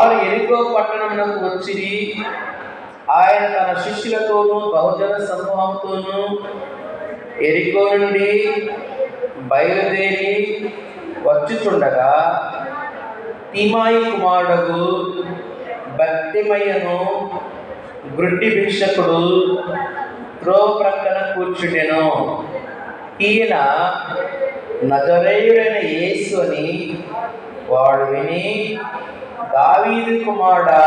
వారు ఎరికో పట్టణమునకు వచ్చి ఆయన తన శిష్యులతోనూ బహుజన సమూహంతోనూ ఎరికో నుండి బయలుదేరి వచ్చుచుండగా తిమాయి కుమారుడు భక్తిమయ్యను గ్రుడ్డి భిక్షకుడు త్రో ప్రక్కన కూర్చుండెను. ఈయన నజరేయుడైన యేసు అని వాడు విని దావీదు కుమారుడా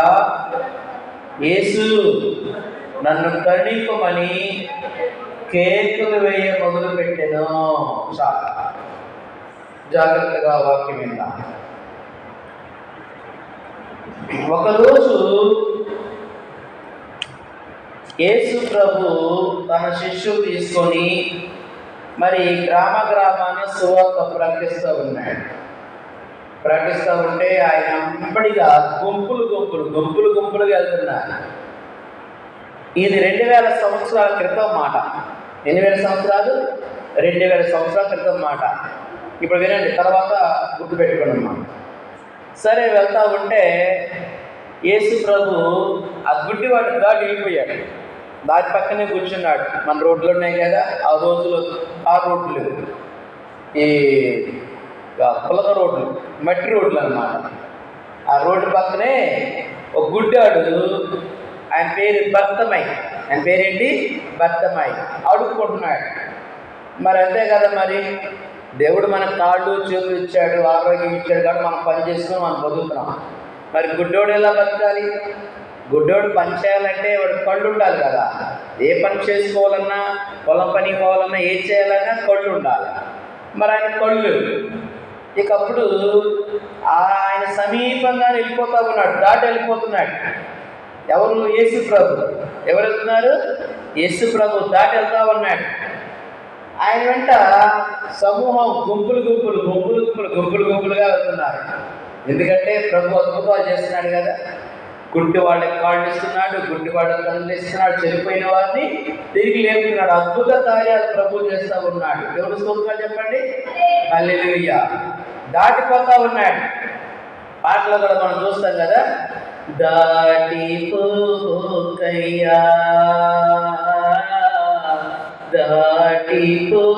యేసు నన్ను కరుణింపమని కేకులు వేయ మొదలు పెట్టెను జాగ్రత్తగా వాక్యం విన్నా ఒకరోజు యేసు ప్రభు తన శిష్యులు తీసుకొని మరి గ్రామ గ్రామాన సువార్త ప్రకటిస్తూ ఉన్నాడు. ప్రకటిస్తూ ఉంటే ఆయన ఇప్పటిగా గుంపులు గుంపులు గుంపులు గుంపులుగా వెళ్తున్నారు ఇది రెండు వేల సంవత్సరాల క్రితం మాట. ఎన్ని వేల సంవత్సరాలు? రెండు వేల సంవత్సరాల క్రితం మాట. ఇప్పుడు వినండి తర్వాత గుర్తుపెట్టుకోండి అమ్మా. సరే వెళ్తా ఉంటే యేసు ప్రభు ఆ గుడ్డివాడు దాటి వెళ్ళిపోయాడు. దాటి పక్కనే కూర్చున్నాడు. మన రోడ్లు ఉన్నాయి కదా ఆ రోజులు ఆ రోడ్లు ఈ పులక రోడ్లు మట్టి రోడ్లు అన్నమాట. ఆ రోడ్డు పక్కనే ఒక గుడ్డాడు. ఆయన పేరు భర్తమై. ఆయన పేరేంటి? భక్తమై అడుక్కుంటున్నాడు. మరి అంతే కదా మరి. దేవుడు మన కాళ్ళు చేతులు ఇచ్చాడు ఆరోగ్యం ఇచ్చాడు కాబట్టి మనం పని చేసుకుని మనం బతుకుతున్నాం. మరి గుడ్డోడు ఎలా బతకాలి? గుడ్డోడు పని చేయాలంటే వాడు కళ్ళు ఉండాలి కదా. ఏ పని చేసుకోవాలన్నా పొలం పని పోవాలన్నా ఏం చేయాలన్నా కళ్ళు ఉండాలి. మరి ఆయన కళ్ళు ఇక అప్పుడు ఆయన సమీపంగా వెళ్ళిపోతా ఉన్నాడు దాటి వెళ్ళిపోతున్నాడు. ఎవరు? యేసు ప్రభు. ఎవరు వెళ్తున్నారు? యేసు ప్రభు దాటి వెళ్తా ఉన్నాడు. ఆయన వెంట సమూహం గుంపులు గుంపులు గుంపులు గుంపులు గుంపులు గుంపులుగా వెళ్తున్నారు. ఎందుకంటే ప్రభు అద్భుతాలు చేస్తున్నాడు కదా. గుడ్డి వాళ్ళకి కాళ్ళు ఇస్తున్నాడు గుడ్డి వాళ్ళకి కళ్ళు ఇస్తున్నాడు చనిపోయిన వారిని తిరిగి లేపుతున్నాడు. అద్భుత కార్యాలు ప్రభు చేస్తూ ఉన్నాడు. ఎవరు స్తోత్రాలు చెప్పండి. అల్లెలుయ్యా దాటిపోతా ఉన్నాడు. పాటలో కూడా మనం చూస్తాం కదా దాటిపోకయ్యా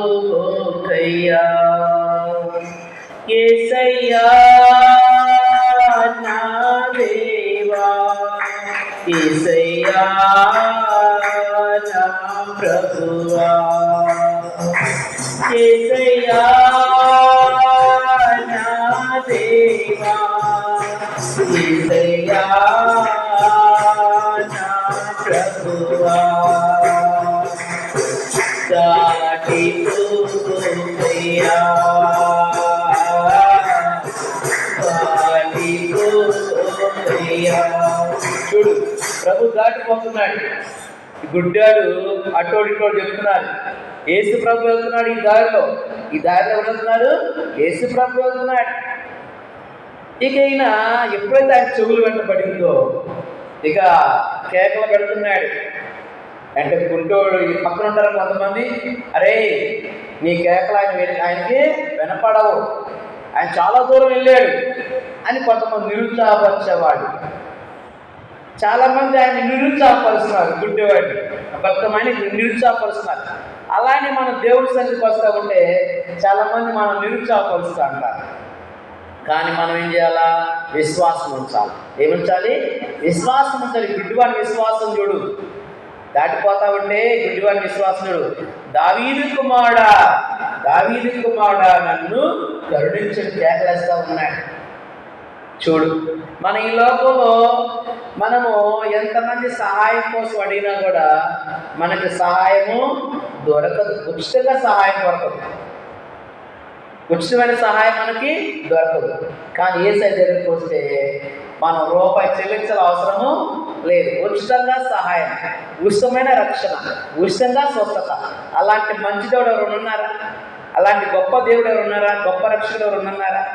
దాటిపోకయ్యా ఏసయ్యా నా దేవా ఏసయ్యా నా ప్రభువా ఏసయ్యా చూడు ప్రభు దాటిపోతున్నాడు. ఈ గుడ్డాడు అటోడు ఇటోడు చెప్తున్నారు. ఏసు ప్రభు వెళ్తున్నాడు ఈ దారిలో. ఈ దారిలో ఎవరు వెళ్తున్నారు? ఏసు ప్రభు వెళ్తున్నాడు. ఇక ఈయన ఎప్పుడైతే ఆయన చెవులు వెంట పడిందో ఇక కేకలు పెడుతున్నాడు. అంటే గుంటోడు ఈ పక్కన ఉంటారు కొంతమంది అరే నీ కేకలు ఆయన ఆయనకి వినపడవు. ఆయన చాలా దూరం వెళ్ళాడు అని కొంతమంది నిరుత్సాహపరిచేవాడు చాలామంది ఆయన నిరుత్సాహపరుస్తున్నారు గుడ్డివాడిని భక్తమైన నిరుత్సాహపరుస్తున్నారు. అలానే మనం దేవుడి సన్నిధికి వస్తా ఉంటే చాలామంది మనం నిరుత్సాహపరుస్తూ అంటారు కానీ మనం ఏం చేయాలా? విశ్వాసం ఉంచాలి. ఏముంచాలి? విశ్వాసం ఉంచాలి. గుడ్డివాడి విశ్వాసం చూడు. దాటిపోతా ఉంటే గుడ్డివాడి విశ్వాసం చూడు. దావీదు కుమారుడా దావీదు కుమారుడా నన్ను కరుణించని కేకలేస్తా ఉన్నాడు. చూడు మన ఈ లోకంలో మనము ఎంతమంది సహాయం కోసం అడిగినా కూడా మనకి సహాయము దొరకదు. ఉచితంగా సహాయం దొరకదు. ఉచితమైన సహాయం మనకి దొరకదు. కానీ ఏ సైడ్ దగ్గరికి వస్తే మనం రూపాయి చెల్లించాల అవసరము లేదు. ఉచితంగా సహాయం ఉచితమైన రక్షణ ఉచితంగా స్వస్థత. అలాంటి మంచి దేవుడు ఎవరు ఉన్నారా? అలాంటి గొప్ప దేవుడు ఎవరు ఉన్నారా? గొప్ప రక్షకుడు ఎవరు ఉన్నారా?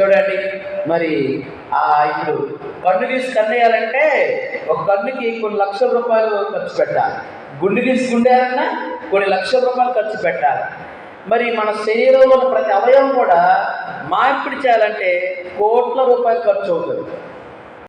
చూడండి. మరి ఆ ఇప్పుడు కన్ను తీసి కన్నేయాలంటే ఒక కన్నుకి కొన్ని లక్షల రూపాయలు ఖర్చు పెట్టాలి. గుండె తీసి కొన్ని లక్షల రూపాయలు ఖర్చు పెట్టాలి. మరి మన శరీరంలో ప్రతి అవయవం కూడా మార్పిడి చేయాలంటే కోట్ల రూపాయలు ఖర్చు అవుతుంది.